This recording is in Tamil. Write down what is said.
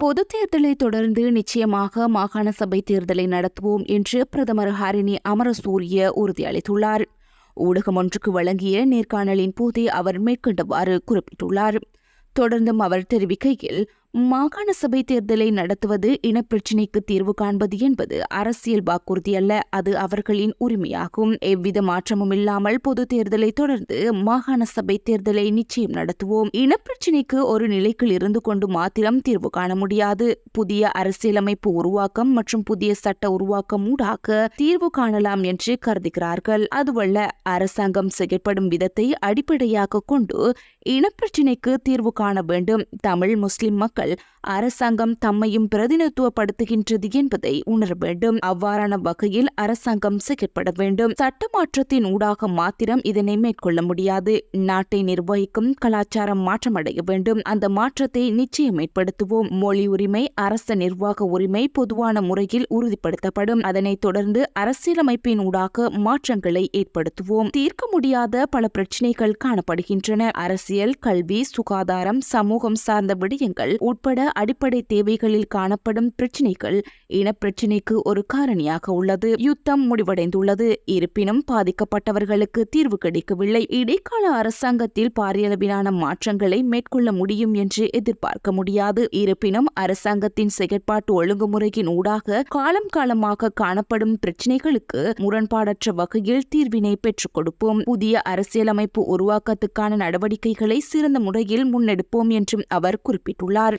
பொது தேர்தலை தொடர்ந்து நிச்சயமாக மாகாண சபை தேர்தலை நடத்துவோம் என்று பிரதமர் ஹரிணி அமரசூரிய உறுதியளித்துள்ளார். ஊடகம் ஒன்றுக்கு வழங்கிய நேர்காணலின் போதே அவர் மேற்கொண்டவாறு குறிப்பிட்டுள்ளார். தொடர்ந்தும் அவர் தெரிவிக்கையில் மாகாண சபை தேர்தலை நடத்துவது இனப்பிரச்சினைக்கு தீர்வு காண்பது என்பது அரசியல் வாக்குறுதி அல்ல அது அவர்களின் உரிமையாகும். எவ்வித மாற்றமும் இல்லாமல் பொது தேர்தலை தொடர்ந்து மாகாண சபை தேர்தலை நிச்சயம் நடத்துவோம். இனப்பிரச்சினைக்கு ஒரு நிலைக்குள் இருந்து கொண்டு மாத்திரம் தீர்வு காண முடியாது. புதிய அரசியலமைப்பு உருவாக்கம் மற்றும் புதிய சட்ட உருவாக்கம் ஊடாக தீர்வு காணலாம் என்று கருதுகிறார்கள். அதுவல்ல அரசாங்கம் செயற்படும் விதத்தை அடிப்படையாக கொண்டு இனப்பிரச்சினைக்கு தீர்வு காண வேண்டும். தமிழ் முஸ்லிம் மக்கள் அரசாங்கம் தம்மையும் பிரதிநிதித்துவப்படுத்துகின்றது என்பதை உணர வேண்டும். அவ்வாறான வகையில் அரசாங்கம் செயற்பட வேண்டும். சட்ட மாற்றத்தின் ஊடாக மாத்திரம் இதனை மேற்கொள்ள முடியாது. நாட்டை நிர்வகிக்கும் கலாச்சாரம் மாற்றமடைய வேண்டும். அந்த மாற்றத்தை நிச்சயம் ஏற்படுத்துவோம். மொழி உரிமை அரச நிர்வாக உரிமை பொதுவான முறையில் உறுதிப்படுத்தப்படும். அதனைத் தொடர்ந்து அரசியலமைப்பின் ஊடாக மாற்றங்களை ஏற்படுத்துவோம். தீர்க்க முடியாத பல பிரச்சினைகள் காணப்படுகின்றன. அரசியல் கல்வி சுகாதாரம் சமூகம் சார்ந்த விடயங்கள் உட்பட அடிப்படை தேவைகளில் காணப்படும் பிரச்சினைகள் இனப்பிரச்சினைக்கு ஒரு காரணியாக உள்ளது. யுத்தம் முடிவடைந்துள்ளது. இருப்பினும் பாதிக்கப்பட்டவர்களுக்கு தீர்வு கிடைக்கவில்லை. இடைக்கால அரசாங்கத்தில் பாரியளவிலான மாற்றங்களை மேற்கொள்ள முடியும் என்று எதிர்பார்க்க முடியாது. இருப்பினும் அரசாங்கத்தின் செயற்பாட்டு ஒழுங்குமுறையின் ஊடாக காலம் காலமாக காணப்படும் பிரச்சினைகளுக்கு முரண்பாடற்ற வகையில் தீர்வினை பெற்றுக் கொடுப்போம். புதிய அரசியலமைப்பு உருவாக்கத்துக்கான நடவடிக்கைகளை சிறந்த முறையில் முன்னெடுப்போம் என்றும் அவர் குறிப்பிட்டுள்ளார்.